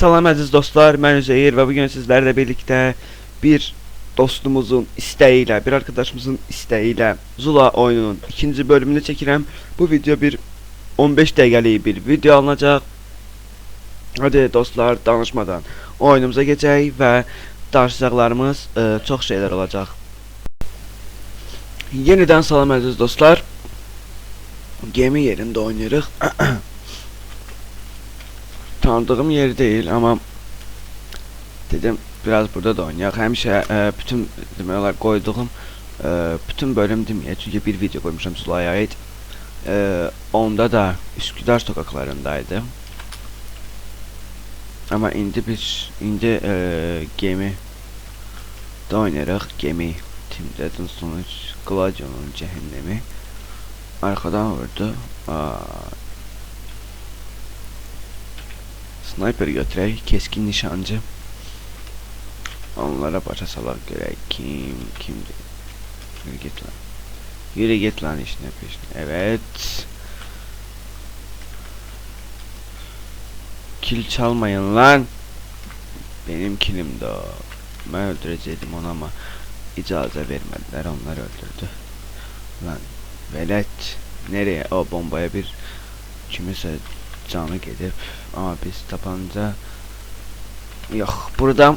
salam əziz dostlar, mən Üzeyir və bugün sizlərlə birlikdə bir dostumuzun istəyi ilə, bir arkadaşımızın istəyi ilə Zula oyununun ikinci bölümünü çəkirəm. Bu video bir 15 dəqiqəlik bir video alınacaq. Hadi dostlar, danışmadan oyunumuza keçək və danışacaqlarımız e, çox şeylər olacaq. Yenidən salam əziz dostlar. Gemi yerində oynayırıq. tanıdığım yer değil ama dedim biraz burada da oynayaq. Həmişə e, bütün demək olar qoyduğum e, bütün bölüm deməyək çünki bir video qoymuşam Zulaya aid. E, onda da Üsküdar sokaklarındaydı. Ama indi biz indi e, gemi da oynayırıq. Gemi Tim Dead'in sonuç Gladio'nun cehennemi arkadan vurdu. Aa, Sniper götürək, keskin nişancı. Onlara başa salaq görək kim kimdir. Yürü git lan. Yürü git lan işine peşine. Evet. Kil çalmayın lan. Benim kilimdi o. Ben öldürecektim onu ama icazə vermediler. Onlar öldürdü. Lan velet. Nereye? O bombaya bir kimisə canı gedib. Ama biz tapanca yok burada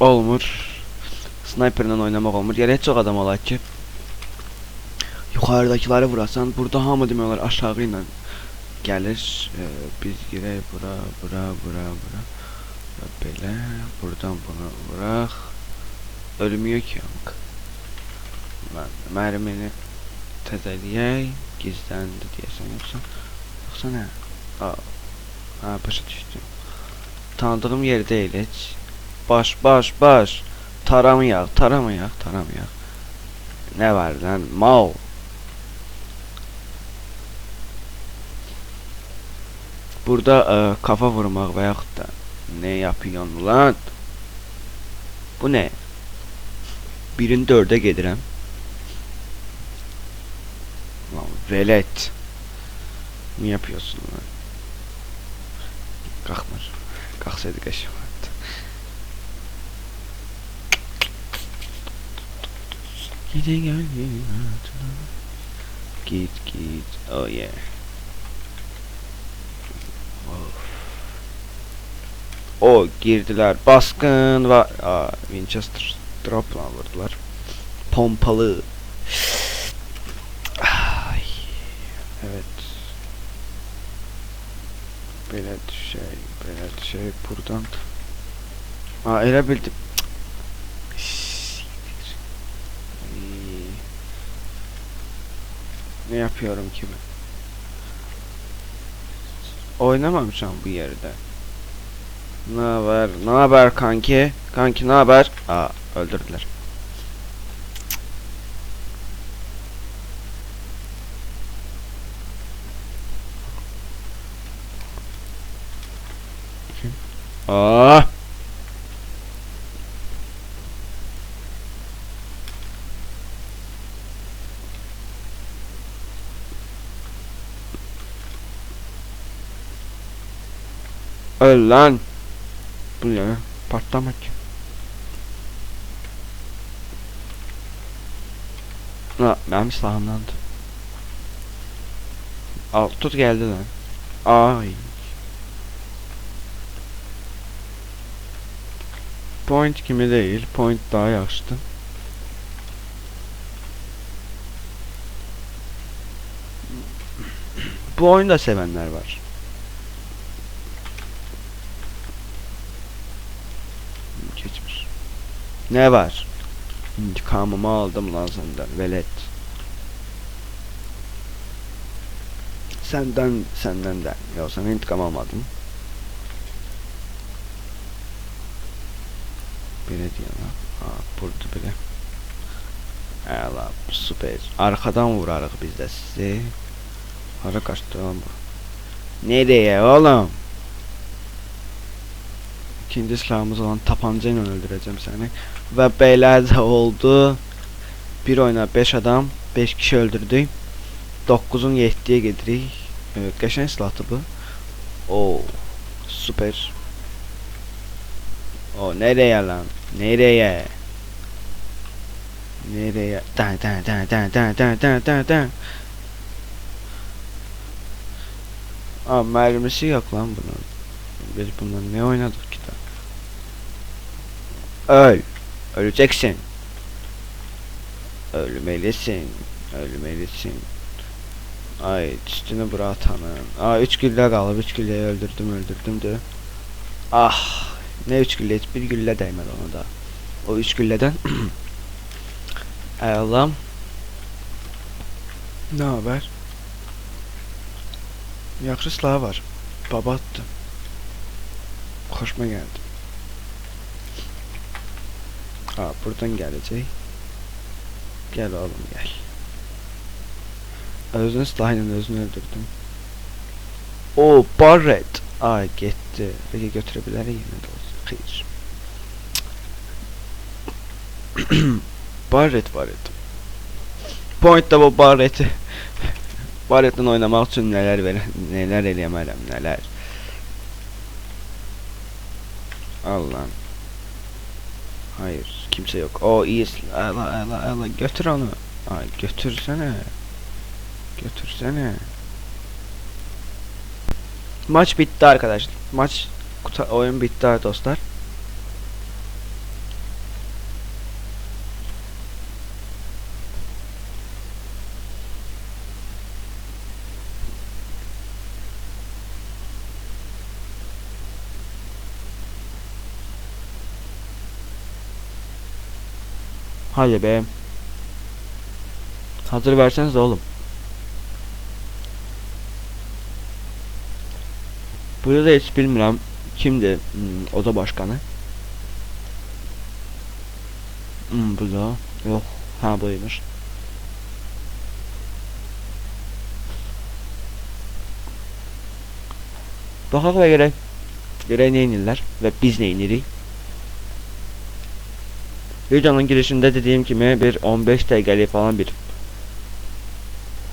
olmur. Sniper'la oynamaq olmur. Yəni heç çox adam olar ki yuxarıdakiləri vurasan, burada hamı demək olar aşağı ilə gəlir. Ee, biz girək bura, bura, bura, bura. Belə buradan bunu vuraq. Ölmüyor ki amk. Lan mərmini təzələyək. Gizləndi deyəsən yoxsa yoxsa nə? Aa, ha başa düşdüm. Tanıdığım yer deyil heç. Baş, baş, baş. Taramayaq, taramayaq, taramayaq. Nə var lan? Mal. Burada e, kafa vurmaq və yaxud da nə yapıyorsun lan? Bu nə? Birin dördə gedirəm. Lan velet. Ne yapıyorsun lan? Kalkmır. Kalksaydı kaşım vardı. Gide gel gel. Git git. Oh yeah. O girdiler. Baskın var. Aa, Winchester dropla vurdular. Pompalı. Ay. Evet. Belə düşək, belə düşək buradan. Aa, elə bildim. Ne yapıyorum ki ben? Oynamamışam bu yerde. Ne haber? Ne haber kanki? Kanki ne haber? Aa, öldürdüler. Aa! Öl lan. Bu ne? Patlamak. Ha, benim silahımdandı. Al, tut geldi lan. Ay. Point kimi değil, point daha yaxşıdır. Bu oyunu da sevenler var. Geçmiş. Ne var? İntikamımı aldım senden velet. Senden, senden de. Ya sen intikam almadın. Belediye. Ha, burada bile. Əla, süper. Arkadan vurarıq biz də sizi. Hara qaçdı lan bu? Nereye oğlum? İkinci silahımız olan tapanca ilə öldürəcəm səni. Və belə oldu. Bir oyuna 5 adam, 5 kişi öldürdük. 9'un 7'ye gedirik. Evet, qəşəng silahdır bu. Oo, süper. O nereye lan? Nereye? Nereye? Dan dan dan dan dan dan dan dan dan. Aa mermisi yok lan bunun. Biz bundan ne oynadık ki da? Öl. Öleceksin. Ölmelisin. Ölmelisin. Ay üstünü bırak tanın. Aa 3 gülle kalıb 3 gülleyi öldürdüm öldürdüm de. Ah ne 3 gülle hiç bir gülle değmedi ona da. O 3 gülleden Allah'ım Ne haber? Yaxşı silah var. Baba attı. Hoşuma geldi. Aa buradan gelecek. Gel oğlum gel. Özünü silahıyla özünü öldürdüm. O Barret. Ay gitti. Peki götürebilir yine de. Hayır. Barret Barret. Point'ta bu Barret'i. Barret'le oynamak için neler ver neler eləyəmərəm, neler. Allah'ım. Hayır, kimse yok. O iyi. Ala ala ala götür onu. Ay götürsene. Götürsene. Maç bitti arkadaşlar. Maç kuta- oyun bitti dostlar. Hadi be. Hazır verseniz oğlum. Burada da hiç bilmirəm kimdi hmm, oda başkanı? Hmm, bu da yok. Ha buymuş. Bakak ve gerek. Gerek ne inirler ve biz ne iniriz? Videonun girişinde dediğim gibi bir 15 TL'li falan bir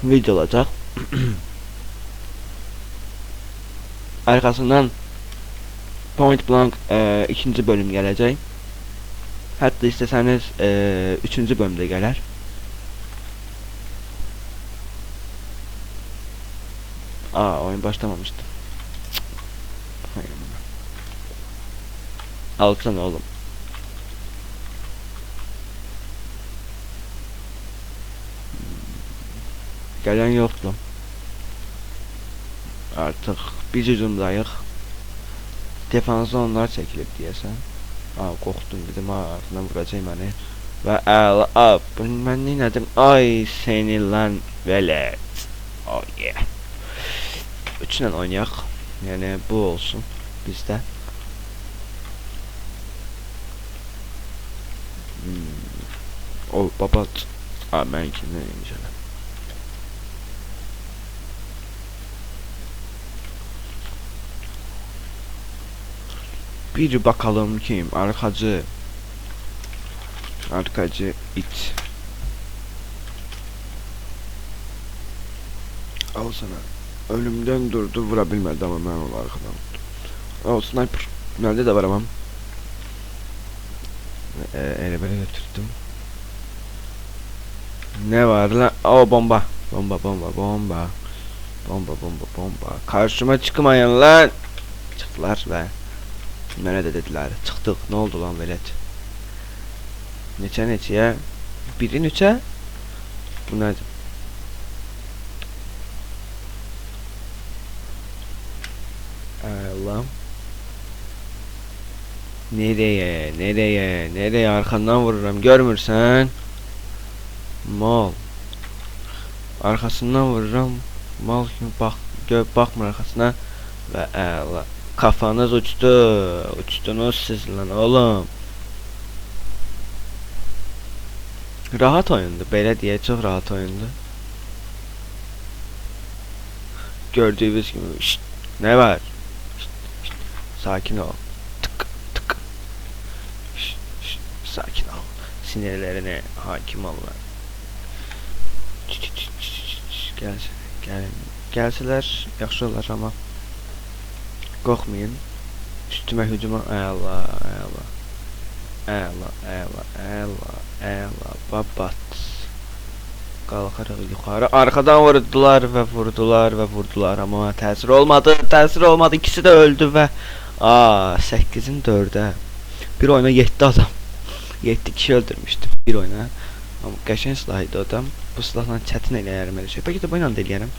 video olacak. Arkasından Point Blank e, ikinci bölüm gelecek. Hatta isteseniz e, üçüncü bölümde gelir. Aa oyun başlamamıştı. Alsana oğlum. Gelen yoktu. Artık biz hücumdayıq. Defansa onlar çəkilib deyəsən. Aa, qorxdum dedim, ha, ardından vuracaq məni. Və əla, aa, bu- mən neynədim? Ay, seni lan velet. Oh yeah. Üçlə oynayaq. Yəni bu olsun bizdə. Hmm. O babat. Aa, mən kimdən yemişəm? Bir bakalım kim? Arkacı. Arkacı it. Al sana. Ölümden durdu vurabilmedi ama ben onu arkadan. Al sniper. Nerede de var ama. Ee, elbere götürdüm. Ne var lan? O bomba. Bomba bomba bomba. Bomba bomba bomba. Karşıma çıkmayın lan. Çıktılar ve Mənə də dedilər, çıxdıq, nə oldu lan velet? Neçə neçəyə? Biri neçə? Bu nədir? Allah'ım. Nereye, nereye, nereye arkandan vururum görmürsən? Mal. Arkasından vururum. Mal kimi bak, gö bakmır arkasına ve Allah. Kafanız uçtu. Uçtunuz siz lan oğlum. Rahat oyundu. Belə deyə çox rahat oyundu. Gördüğünüz gibi şşt, ne var? Şşt, şşt, sakin ol. Tık tık. Şşt, şşt, sakin ol. Sinirlerine hakim ol Gelsin, gelin. Gelseler yaxşı olar ama. Korkmayın. Üstüme hücuma... Ey Allah, ey Allah. Ey Allah, ey Allah, ey Allah. Babat. Kalkarak yukarı. Arkadan vurdular ve vurdular ve vurdular ama təsir olmadı, təsir olmadı. İkisi de öldü ve... Aa, 8'in 4'e. Bir oyuna 7 adam. 7 kişi öldürmüştüm bir oyuna. Ama qəşəng slaydı adam. Bu silahla çətin eləyərəm elə şey. Bəlkə də bu ilə də eləyərəm.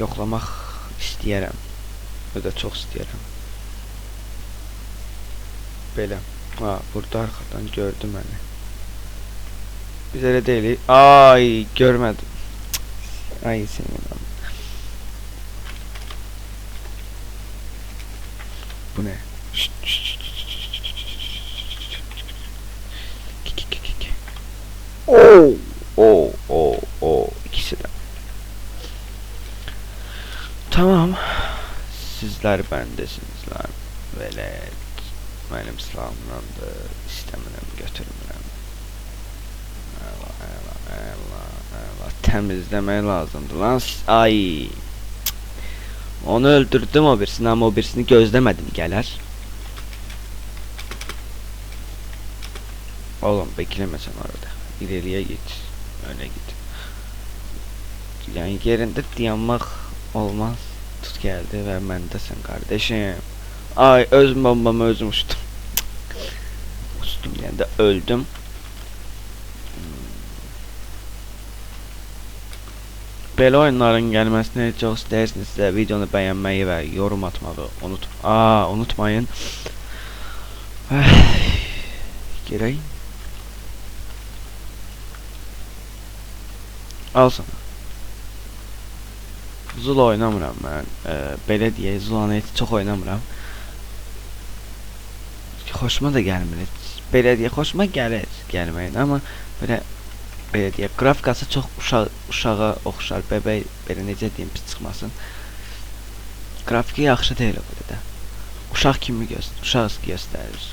Yoxlamaq istəyərəm. O da çox istəyərəm. Belə. Ha, burada arxadan gördü məni. Biz elə deyilik. Ay, görmədim. Cık, Ay senin Bu ne? Şşt, şşt. Oo, oo, oo, oo. İkisi de. Tamam. Sizler bendesiniz lan. Velet. Benim silahımdandır. İstemiyorum götürmürəm. Əla, əla, əla, əla. Təmizləmək lazımdır lan. Ay. Onu öldürdüm o birisini ama o birisini gözlemedim gələr. Oğlum bekleme sen orada. İleriye git. Öyle git. Yani yerinde dayanmak olmaz. Tut geldi ve bendesin kardeşim. Ay öz bombamı özüm uçtum. Uçtum yani de öldüm. Hmm. Belə oyunların gəlməsini çox istəyirsinizsə videonu bəyənməyi və yorum atmağı unut Aa, unutmayın. Girək. Al sana. Zul oynamıram mən. E, belə deyək, Zulanı heç oynamıram. Xoşuma da gəlmir. Belə deyək, xoşuma gəlir gəlməyin, amma belə belə deyək, qrafikası çox uşaq oxşar, bəbək belə necə deyim, pis çıxmasın. Qrafiki yaxşı deyil qədər də. Uşaq kimi göstərir, uşaq göstərir.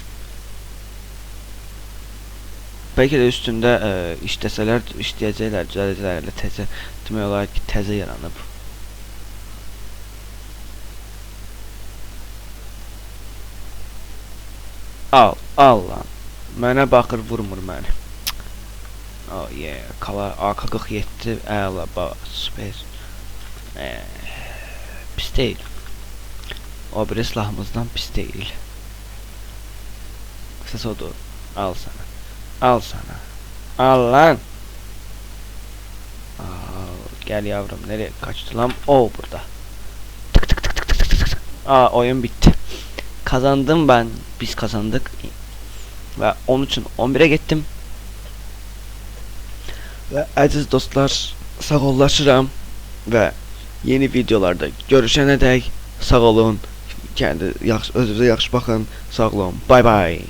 Bəlkə də üstündə ə, işləsələr, işləyəcəklər, düzəldəcəklər, elə təzə demək olar ki, təzə yaranıb. Al, al lan. Mənə baxır, vurmur məni. Oh yeah, kala AK-47 əla, ba, super. Eh, pis deyil. O biri silahımızdan pis deyil. Ses odur. Al sana. Al sana. Al lan. Al, gel yavrum nereye kaçtı lan? O burada. Tık tık tık tık tık tık tık. Aa oyun bitti. Kazandım ben. Biz kazandık. Ve onun için 11'e gittim. Ve aziz dostlar sağollaşıram ve yeni videolarda görüşene dek sağ olun. Kendi yaxşı özünüzə yaxşı baxın. Sağ olun. Bay bay.